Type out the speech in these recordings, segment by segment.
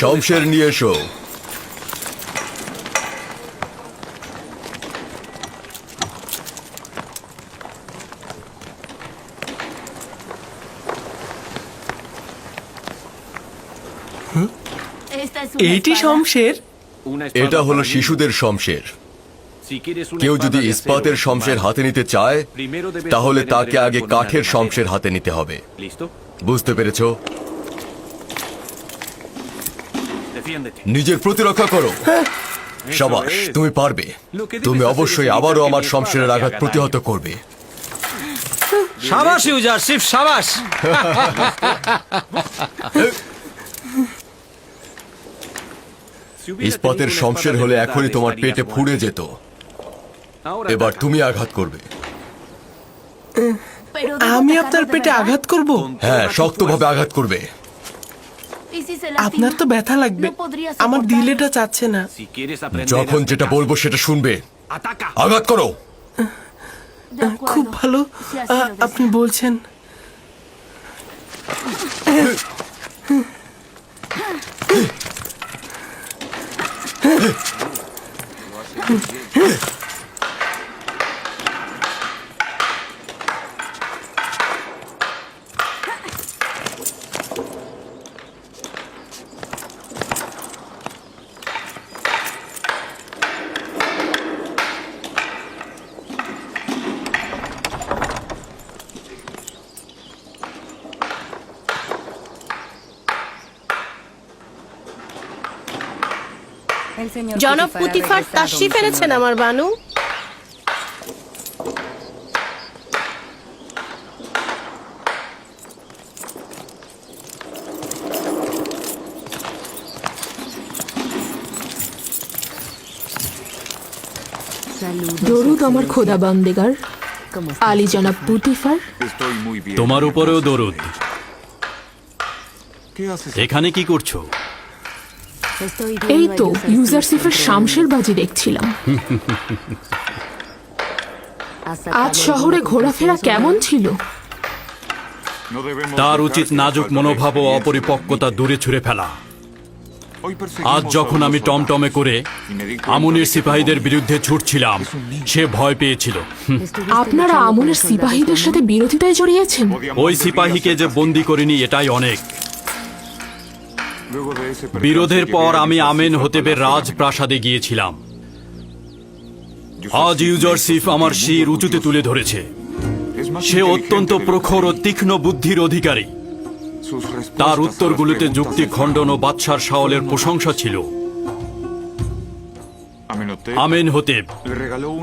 শমশের নিয়ে এসো এইটি শমশের এটা হলো শিশুদের শমশের। কেউ যদি ইস্পাতের শমশের হাতে নিতে চায় তাহলে তাকে আগে কাঠের শমশের হাতে নিতে হবে। বুঝতে পেরেছ. নিজের প্রতিরক্ষা করো। সাবাস তুমি পারবে। তুমি অবশ্যই আবারও আমার শমশেরের আঘাত প্রতিহত করবে। সাবাস ইউজার শিফ সাবাস। ইস্পাতের শমশের হলে এখনই তোমার পেটে ফুড়ে যেত। এবার তুমি আঘাত করবে। আমি আপনার পেটে আঘাত করব? হ্যাঁ শক্তভাবে আঘাত করবে। আপনার তো ব্যথা লাগবে। আমার দিল এটা চাচ্ছে না। যখন যেটা বলব সেটা শুনবে। আঘাত করো। খুব ভালো। আপনি বলছেন। Huh? জনাব পুতিফার তাশরিফ এনেছেন আমার বানু। দরুদ আমার খোদা বান্দেগার আলী জনাব পুতিফার। Estoy তোমার উপরেও দরুদ. এখানে কি করছ? এই তো ইউজারসিফের শামশের বাজি দেখছিলাম। আজ শহরে ঘোরাফেরা কেমন ছিল? তার উচিত নাজুক মনোভাব ও অপরিপক্কতা দূরে ছুঁড়ে ফেলা। আজ যখন আমি টমটমে করে আমনের সিপাহীদের বিরুদ্ধে ছুটছিলাম সে ভয় পেয়েছিল। আপনারা আমলের সিপাহীদের সাথে বিরোধিতায় জড়িয়েছেন? ওই সিপাহীকে যে বন্দি করিনি এটাই অনেক। বিরোধের পর আমি আমেন হতেবের রাজপ্রাসাদে গিয়েছিলাম। আজ ইউজার সিফ আমার শির উঁচুতে তুলে ধরেছে। সে অত্যন্ত প্রখর ও তীক্ষ্ণ বুদ্ধির অধিকারী। তার উত্তরগুলোতে যুক্তি, খণ্ডন ও বাদশার শাওলের প্রশংসা ছিল। আমেন হতেব।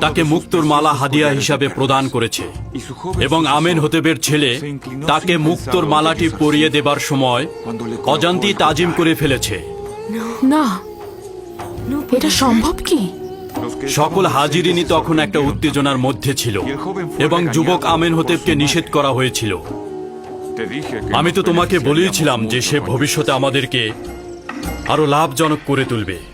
তাকে মুক্তর মালা হাদিয়া হিসাবে প্রদান করেছে। এবং আমেন হতেবের ছেলে তাকে মুক্তর মালাটি পরিয়ে দেবার সময় অজান্তি তাজিম করে ফেলেছে। না। এটা সম্ভব কি? সকল হাজিরিনী তখন একটা উত্তেজনার মধ্যে ছিল এবং যুবক আমেন হতেবকে নিষেধ করা হয়েছিল। আমি তো তোমাকে বলিয়েছিলাম যে সে ভবিষ্যতে আমাদেরকে আরও লাভজনক করে তুলবে।